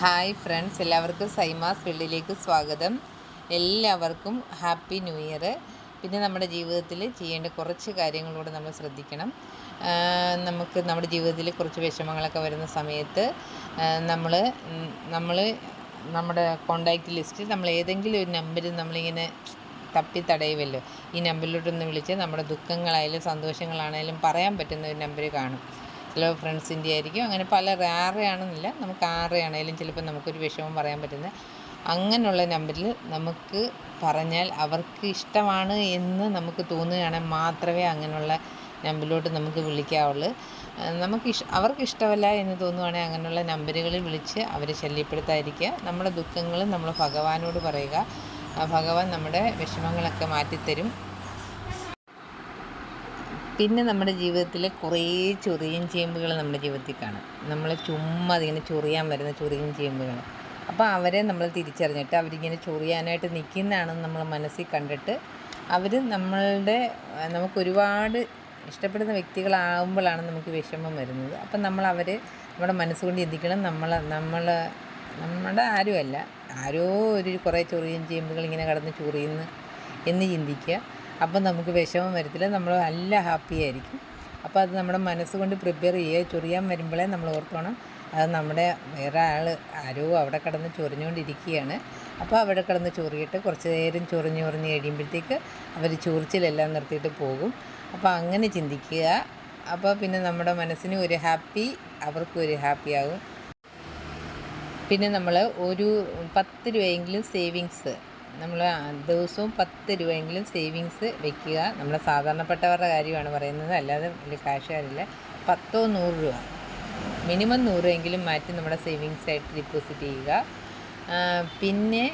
Hi friends എല്ലാവർക്കും സൈമാസ് വെള്ളിലേക്ക് സ്വാഗതം. എല്ലാവർക്കും ഹാപ്പി ന്യൂ ഇയർ. പിന്നെ നമ്മുടെ ജീവിതത്തിൽ ചെയ്യേണ്ട കുറച്ച് കാര്യങ്ങളൂടെ നമ്മൾ ശ്രദ്ധിക്കണം. നമുക്ക് നമ്മുടെ ജീവിതത്തിൽ കുറച്ച് വിഷമങ്ങളൊക്കെ വരുന്ന സമയത്ത് നമ്മൾ നമ്മൾ നമ്മുടെ കോണ്ടാക്റ്റ് ലിസ്റ്റ് നമ്മൾ ഏതെങ്കിലും ഒരു നമ്പർ നമ്മളിങ്ങനെ തപ്പി തടയുമല്ലോ ഈ നമ്പറിലോട്ടൊന്ന് വിളിച്ച് നമ്മുടെ ദുഃഖങ്ങളായാലും സന്തോഷങ്ങളാണേലും പറയാൻ പറ്റുന്ന ഒരു നമ്പർ കാണും. ചില ഫ്രണ്ട്സിന്റെ ആയിരിക്കും. അങ്ങനെ പല ആറയാണെന്നില്ല നമുക്ക് ആറയാണേലും ചിലപ്പോൾ നമുക്കൊരു വിഷമം പറയാൻ പറ്റുന്ന. അങ്ങനെയുള്ള നമ്പറിൽ നമുക്ക് പറഞ്ഞാൽ അവർക്ക് ഇഷ്ടമാണ് എന്ന് നമുക്ക് തോന്നുകയാണെങ്കിൽ മാത്രമേ അങ്ങനെയുള്ള നമ്പറിലോട്ട് നമുക്ക് വിളിക്കാവുള്ളൂ. നമുക്ക് ഇഷ് അവർക്ക് ഇഷ്ടമല്ല എന്ന് തോന്നുവാണെങ്കിൽ അങ്ങനെയുള്ള നമ്പറുകളിൽ വിളിച്ച് അവരെ ശല്യപ്പെടുത്താതിരിക്കുക. നമ്മുടെ ദുഃഖങ്ങളും നമ്മൾ ഭഗവാനോട് പറയുക. ഭഗവാൻ നമ്മുടെ വിഷമങ്ങളൊക്കെ മാറ്റിത്തരും. പിന്നെ നമ്മുടെ ജീവിതത്തിൽ കുറേ ചൊറിയും ചേമ്പുകൾ നമ്മുടെ ജീവിതത്തിൽ കാണും. നമ്മൾ ചുമ്മാ അതിങ്ങനെ ചൊറിയാൻ വരുന്ന ചൊറിയും ചേമ്പുകൾ. അപ്പോൾ അവരെ നമ്മൾ തിരിച്ചറിഞ്ഞിട്ട് അവരിങ്ങനെ ചൊറിയാനായിട്ട് നിൽക്കുന്നതാണെന്ന് നമ്മൾ മനസ്സിൽ കണ്ടിട്ട് അവർ നമ്മളുടെ നമുക്ക് ഒരുപാട് ഇഷ്ടപ്പെടുന്ന വ്യക്തികളാകുമ്പോഴാണ് നമുക്ക് വിഷമം വരുന്നത്. അപ്പം നമ്മൾ അവർ നമ്മുടെ മനസ്സുകൊണ്ട് ചിന്തിക്കണം. നമ്മൾ നമ്മൾ നമ്മുടെ ആരുമല്ല. ആരോ ഒരു കുറേ ചൊറിയും ചേമ്പുകൾ ഇങ്ങനെ കടന്ന് ചൊറിയുന്നു എന്ന് ചിന്തിക്കുക. അപ്പം നമുക്ക് വിഷമം വരത്തില്ല. നമ്മൾ നല്ല ഹാപ്പി ആയിരിക്കും. അപ്പോൾ അത് നമ്മുടെ മനസ്സുകൊണ്ട് പ്രിപ്പയർ ചെയ്യുക. ചൊറിയാൻ വരുമ്പോഴേ നമ്മൾ ഓർത്തോണം. അത് നമ്മുടെ വേറെ ആൾ ആരോ അവിടെ കിടന്ന് ചൊറിഞ്ഞുകൊണ്ടിരിക്കുകയാണ്. അപ്പോൾ അവിടെ കിടന്ന് ചൊറിയിട്ട് കുറച്ച് നേരം ചൊറിഞ്ഞ് ചൊറിഞ്ഞ് കഴിയുമ്പോഴത്തേക്ക് അവർ ചൊറിച്ചിലെല്ലാം നിർത്തിയിട്ട് പോകും. അപ്പോൾ അങ്ങനെ ചിന്തിക്കുക. അപ്പോൾ പിന്നെ നമ്മുടെ മനസ്സിന് ഒരു ഹാപ്പി അവർക്കും ഒരു ഹാപ്പി ആകും. പിന്നെ നമ്മൾ ഒരു പത്ത് രൂപയെങ്കിലും സേവിങ്സ് നമ്മൾ ദിവസവും പത്ത് രൂപയെങ്കിലും സേവിങ്സ് വെക്കുക. നമ്മൾ സാധാരണപ്പെട്ടവരുടെ കാര്യമാണ് പറയുന്നത്. അല്ലാതെ വലിയ കാശുകാരില്ല. പത്തോ നൂറ് രൂപ. മിനിമം നൂറെങ്കിലും മാറ്റി നമ്മുടെ സേവിങ്സ് ആയിട്ട് ഡിപ്പോസിറ്റ് ചെയ്യുക. പിന്നെ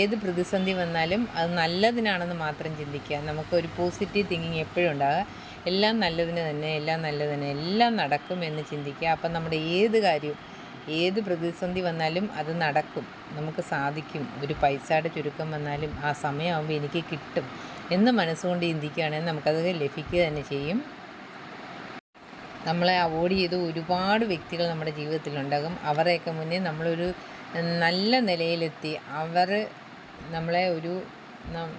ഏത് പ്രതിസന്ധി വന്നാലും അത് നല്ലതിനാണെന്ന് മാത്രം ചിന്തിക്കുക. നമുക്കൊരു പോസിറ്റീവ് തിങ്കിങ് എപ്പോഴും ഉണ്ടാകുക എല്ലാം നല്ലതിന് തന്നെ എല്ലാം നല്ലതിന് എല്ലാം നടക്കും എന്ന് ചിന്തിക്കുക. അപ്പം നമ്മുടെ ഏത് കാര്യവും ഏത് പ്രതിസന്ധി വന്നാലും അത് നടക്കും. നമുക്ക് സാധിക്കും. ഒരു പൈസയുടെ ചുരുക്കം വന്നാലും ആ സമയമാകുമ്പോൾ എനിക്ക് കിട്ടും എന്ന് മനസ്സുകൊണ്ട് ചിന്തിക്കുകയാണെങ്കിൽ നമുക്കത് ലഭിക്കുക തന്നെ ചെയ്യും. നമ്മളെ അവോയ്ഡ് ചെയ്ത് ഒരുപാട് വ്യക്തികൾ നമ്മുടെ ജീവിതത്തിലുണ്ടാകും. അവരെയൊക്കെ മുന്നേ നമ്മളൊരു നല്ല നിലയിലെത്തി. അവർ നമ്മളെ ഒരു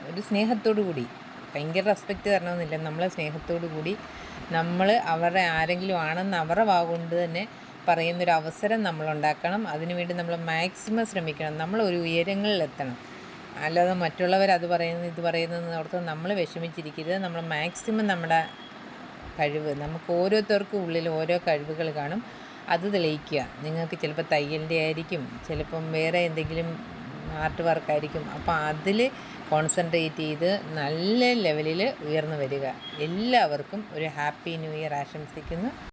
ഒരു സ്നേഹത്തോടു കൂടി ഭയങ്കര റെസ്പെക്റ്റ് തരണമെന്നില്ല. നമ്മളെ സ്നേഹത്തോടു കൂടി നമ്മൾ അവരുടെ ആരെങ്കിലും ആണെന്ന് അവരുടെ വാഗുകൊണ്ട് തന്നെ പറയുന്നൊരു അവസരം നമ്മൾ ഉണ്ടാക്കണം അതിനുവേണ്ടി നമ്മൾ മാക്സിമം ശ്രമിക്കണം. നമ്മൾ ഒരു ഉയരങ്ങളിലെത്തണം. അല്ലാതെ മറ്റുള്ളവർ അത് പറയുന്നു ഇത് പറയുന്നതെന്ന് ഓർത്ത് നമ്മൾ വിഷമിച്ചിരിക്കരുത്. നമ്മൾ മാക്സിമം നമ്മുടെ കഴിവ് നമുക്ക് ഓരോരുത്തർക്കും ഉള്ളിൽ ഓരോ കഴിവുകൾ കാണും. അത് തെളിയിക്കുക. നിങ്ങൾക്ക് ചിലപ്പോൾ തയ്യലിന്റെ ആയിരിക്കും ചിലപ്പം വേറെ എന്തെങ്കിലും ആർട്ട് വർക്കായിരിക്കും അപ്പോൾ അതിൽ കോൺസെൻട്രേറ്റ് ചെയ്ത് നല്ല ലെവലിൽ ഉയർന്നു വരിക. എല്ലാവർക്കും ഒരു ഹാപ്പി ന്യൂ ഇയർ ആശംസിക്കുന്നു.